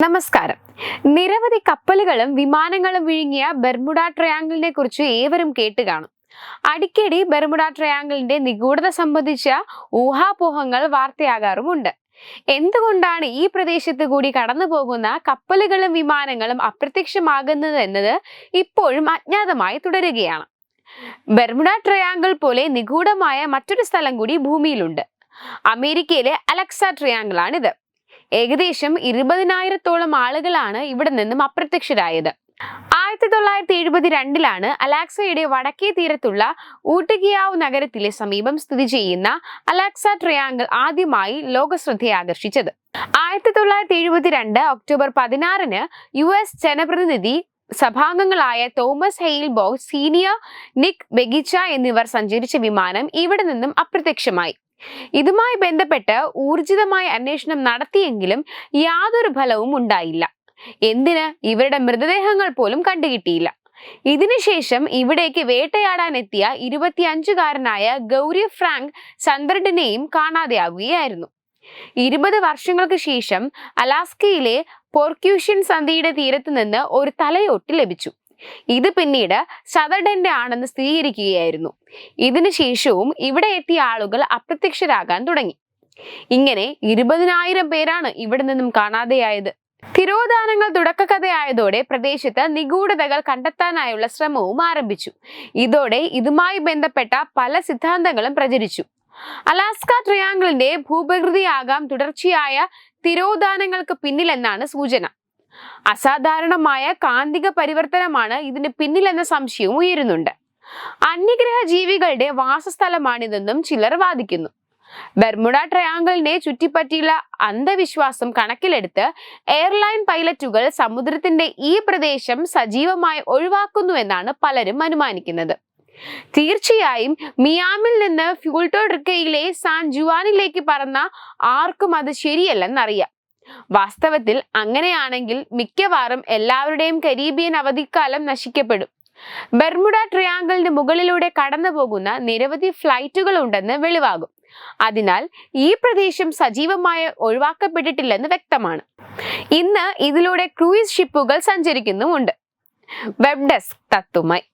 നമസ്കാരം. നിരവധി കപ്പലുകളും വിമാനങ്ങളും വിഴുങ്ങിയ ബെർമുഡ ട്രയാങ്കിളിനെ കുറിച്ച് ഏവരും കേട്ട് കാണും. അടിക്കടി ബെർമുഡ ട്രയാങ്കിളിന്റെ നിഗൂഢത സംബന്ധിച്ച ഊഹാപോഹങ്ങൾ വാർത്തയാകാറുമുണ്ട്. എന്തുകൊണ്ടാണ് ഈ പ്രദേശത്ത് കൂടി കടന്നു പോകുന്ന കപ്പലുകളും വിമാനങ്ങളും അപ്രത്യക്ഷമാകുന്നത് എന്നത് ഇപ്പോഴും അജ്ഞാതമായി തുടരുകയാണ്. ബെർമുഡ ട്രയാങ്കിൾ പോലെ നിഗൂഢമായ മറ്റൊരു സ്ഥലം കൂടി ഭൂമിയിലുണ്ട്. അമേരിക്കയിലെ അലക്സ ട്രയാങ്കിൾ ആണിത് ഏകദേശം ഇരുപതിനായിരത്തോളം ആളുകളാണ് ഇവിടെ നിന്നും അപ്രത്യക്ഷരായത്. ആയിരത്തി തൊള്ളായിരത്തി എഴുപത്തി രണ്ടിലാണ് അലാക്സയുടെ വടക്കേ തീരത്തുള്ള ഊട്ടുകിയാവ് നഗരത്തിലെ സമീപം സ്ഥിതി ചെയ്യുന്ന അലാക്സ ട്രയാങ്കിൾ ആദ്യമായി ലോകശ്രദ്ധയെ ആകർഷിച്ചത് ആയിരത്തി തൊള്ളായിരത്തി എഴുപത്തിരണ്ട് ഒക്ടോബർ പതിനാറിന് യു എസ് ജനപ്രതിനിധി സഭാംഗങ്ങളായ തോമസ് ഹെയിൽ ഹെയിൽബോ സീനിയർ നിക് ബെഗിച്ച എന്നിവർ സഞ്ചരിച്ച വിമാനം ഇവിടെ നിന്നും അപ്രത്യക്ഷമായി. ഇതുമായി ബന്ധപ്പെട്ട് ഊർജിതമായ അന്വേഷണം നടത്തിയെങ്കിലും യാതൊരു ഫലവും ഉണ്ടായില്ല. എന്തിന്? ഇവരുടെ മൃതദേഹങ്ങൾ പോലും കണ്ടുകിട്ടിയില്ല. ഇതിനുശേഷം ഇവിടേക്ക് വേട്ടയാടാൻ എത്തിയ ഇരുപത്തിയഞ്ചുകാരനായ ഗൗരി ഫ്രാങ്ക് ചന്ദ്രഡിനെയും കാണാതെയാവുകയായിരുന്നു. ഇരുപത് വർഷങ്ങൾക്ക് ശേഷം അലാസ്കയിലെ പോർക്യൂഷ്യൻ സന്ധിയുടെ തീരത്ത് നിന്ന് ഒരു തലയോട്ട് ലഭിച്ചു. ഇത് പിന്നീട് സദർഡന്റെ ആണെന്ന് സ്ഥിരീകരിക്കുകയായിരുന്നു. ഇതിനു ശേഷവും ഇവിടെ എത്തിയ ആളുകൾ അപ്രത്യക്ഷരാകാൻ തുടങ്ങി. ഇങ്ങനെ ഇരുപതിനായിരം പേരാണ് ഇവിടെ നിന്നും കാണാതെയായത്. തിരോധാനങ്ങൾ തുടക്കകഥയായതോടെ പ്രദേശത്ത് നിഗൂഢതകൾ കണ്ടെത്താനായുള്ള ശ്രമവും ആരംഭിച്ചു. ഇതോടെ ഇതുമായി ബന്ധപ്പെട്ട പല സിദ്ധാന്തങ്ങളും പ്രചരിച്ചു. അലാസ്ക ട്രയാങ്കിളിന്റെ ഭൂപ്രകൃതിയാകാം തുടർച്ചയായ തിരോധാനങ്ങൾക്ക് പിന്നിലെന്നാണ് സൂചന. അസാധാരണമായ കാന്തിക പരിവർത്തനമാണ് ഇതിന് പിന്നിലെന്ന സംശയവും ഉയരുന്നുണ്ട്. അന്യഗ്രഹ ജീവികളുടെ വാസസ്ഥലമാണിതെന്നും ചിലർ വാദിക്കുന്നു. ബെർമുഡ ട്രയാങ്കിളിനെ ചുറ്റിപ്പറ്റിയുള്ള അന്ധവിശ്വാസം കണക്കിലെടുത്ത് എയർലൈൻ പൈലറ്റുകൾ സമുദ്രത്തിന്റെ ഈ പ്രദേശം സജീവമായി ഒഴിവാക്കുന്നുവെന്നാണ് പലരും അനുമാനിക്കുന്നത്. തീർച്ചയായും മിയാമിൽ നിന്ന് ഫ്യൂൾട്ടോഡ്രിക്കയിലെ സാൻ ജുവാനിലേക്ക് പറന്ന ആർക്കും അത് ശരിയല്ലെന്നറിയാം. വാസ്തവത്തിൽ അങ്ങനെയാണെങ്കിൽ മിക്കവാറും എല്ലാവരുടെയും കരീബിയൻ അവധിക്കാലം നശിക്കപ്പെടും. ബെർമുഡ ട്രയാങ്കിളിന് മുകളിലൂടെ കടന്നു പോകുന്ന നിരവധി ഫ്ലൈറ്റുകൾ ഉണ്ടെന്ന് വെളിവാകും. അതിനാൽ ഈ പ്രദേശം സജീവമായി ഒഴിവാക്കപ്പെട്ടിട്ടില്ലെന്ന് വ്യക്തമാണ്. ഇന്ന് ഇതിലൂടെ ക്രൂയിസ് ഷിപ്പുകൾ സഞ്ചരിക്കുന്നുമുണ്ട്. Web desk തത്തുമായി